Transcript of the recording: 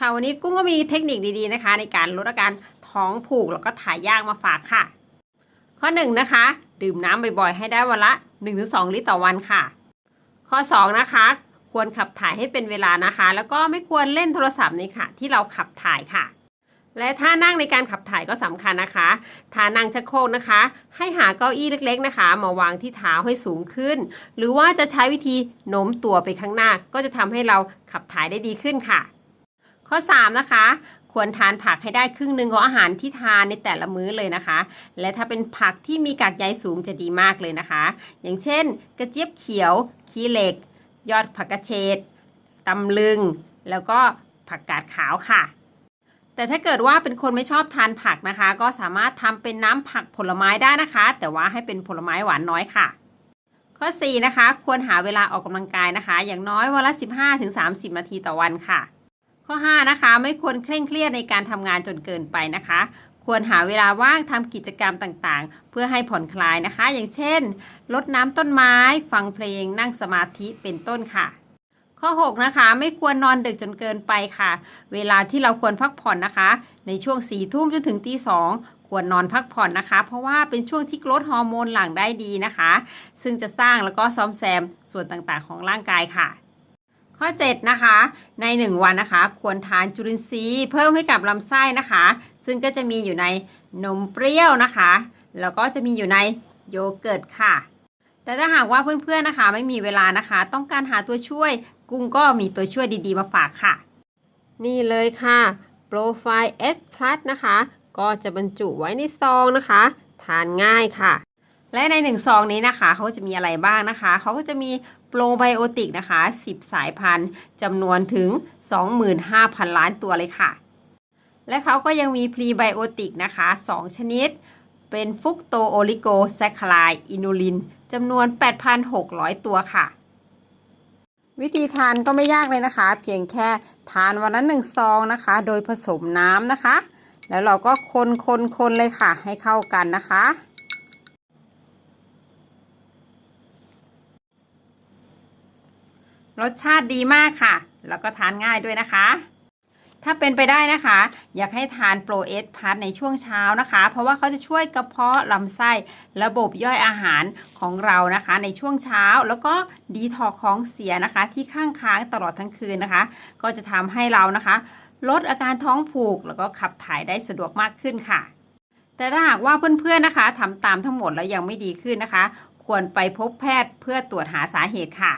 ค่ะวันนี้กุ้งก็มีเทคนิคดีๆนะคะ ในการลดอาการท้องผูกแล้วก็ถ่ายยากมาฝากค่ะ ข้อ1นะคะ ดื่มน้ำบ่อยๆ ให้ได้วันละ 1-2 ลิตรต่อวันค่ะ ข้อ 2 นะคะ ควรขับถ่ายให้เป็นเวลานะคะ แล้วก็ไม่ควรเล่นโทรศัพท์ในค่ะ ที่เราขับถ่ายค่ะ และท่านั่งในการขับถ่ายก็สำคัญนะคะท่านั่งชักโครกนะคะ ให้หาเก้าอี้เล็ก ๆนะคะ มาวางที่เท้าให้สูงขึ้น หรือว่าจะใช้วิธีโน้มตัวไปข้างหน้า ก็จะทำให้เราขับถ่ายได้ดีขึ้นค่ะ ข้อ 3 นะคะ ควรทานผักให้ได้ครึ่งหนึ่งของอาหารที่ทานในแต่ละมื้อเลยนะคะ และถ้าเป็นผักที่มีกากใยสูงจะดีมากเลยนะคะ อย่างเช่น กระเจี๊ยบเขียว ขี้เหล็ก ยอดผักกระเฉดตำลึง แล้วก็ผักกาดขาวค่ะ แต่ถ้าเกิดว่าเป็นคนไม่ชอบทานผักนะคะ ก็สามารถทำเป็นน้ำผักผลไม้ได้นะคะ แต่ว่าให้เป็นผลไม้หวานน้อยค่ะข้อ 4 นะคะ ควรหาเวลาออกกำลังกายนะคะ อย่างน้อยวันละ 15-30 นาทีต่อวันค่ะ ข้อ 5 นะคะ ไม่ควรเคร่งเครียดในการทำงานจนเกินไปนะคะ ควรหาเวลาว่างทำกิจกรรมต่างๆ เพื่อให้ผ่อนคลายนะคะ อย่างเช่นรดน้ำต้นไม้ ฟังเพลง นั่งสมาธิเป็นต้นค่ะ ข้อ 6 นะคะ ไม่ควรนอนดึกจนเกินไปค่ะ เวลาที่เราควรพักผ่อนนะคะ ในช่วง4ทุ่มจนถึงตีสองควรนอนพักผ่อนนะคะ เพราะว่าเป็นช่วงที่กรดฮอร์โมนหลั่งได้ดีนะคะ ซึ่งจะสร้างแล้วก็ซ่อมแซมส่วนต่างๆ ของร่างกายค่ะ ข้อ 7 นะคะ ใน 1 วันนะคะ ควรทานจุลินทรีย์เพิ่มให้กับลำไส้นะคะ ซึ่งก็จะมีอยู่ในนมเปรี้ยวนะคะ แล้วก็จะมีอยู่ในโยเกิร์ตค่ะ แต่ถ้าหากว่าเพื่อนๆนะคะ ไม่มีเวลานะคะ ต้องการหาตัวช่วย กุ้งก็มีตัวช่วยดีๆมาฝากค่ะ นี่เลยค่ะโปรไฟล์ S Plus นะคะ ก็จะบรรจุไว้ในซองนะคะ ทานง่ายค่ะ และในหนึ่งซองนี้นะคะเขาจะมีอะไรบ้างนะคะ เขาก็จะมีโปรไบโอติกนะคะ 10 สายพันธุ์จำนวนถึง 25,000 ล้านตัวเลยค่ะ และเขาก็ยังมีพรีไบโอติกนะคะ 2 ชนิด เป็นฟุกโตโอลิโกแซคคลายอินูลินจำนวน 8,600 ตัวค่ะ วิธีทานก็ไม่ยากเลยนะคะ เพียงแค่ทานวันละหนึ่งซองนะคะ โดยผสมน้ำนะคะ แล้วเราก็คนคนคนเลยค่ะ ให้เข้ากันนะคะ รสชาติดีมากค่ะ แล้วก็ทานง่ายด้วยนะคะ ถ้าเป็นไปได้นะคะ อยากให้ทานโปรเอสพัทในช่วงเช้านะคะ เพราะว่าเขาจะช่วยกระเพาะลำไส้ระบบย่อยอาหารของเรานะคะ ในช่วงเช้าแล้วก็ดีทอกของเสียนะคะ ที่ข้างค้างตลอดทั้งคืนนะคะ ก็จะทำให้เรานะคะ ลดอาการท้องผูกแล้วก็ขับถ่ายได้สะดวกมากขึ้นค่ะ แต่ถ้าหากว่าเพื่อนๆนะคะทำตามทั้งหมดแล้วยังไม่ดีขึ้นนะคะ ควรไปพบแพทย์เพื่อตรวจหาสาเหตุค่ะ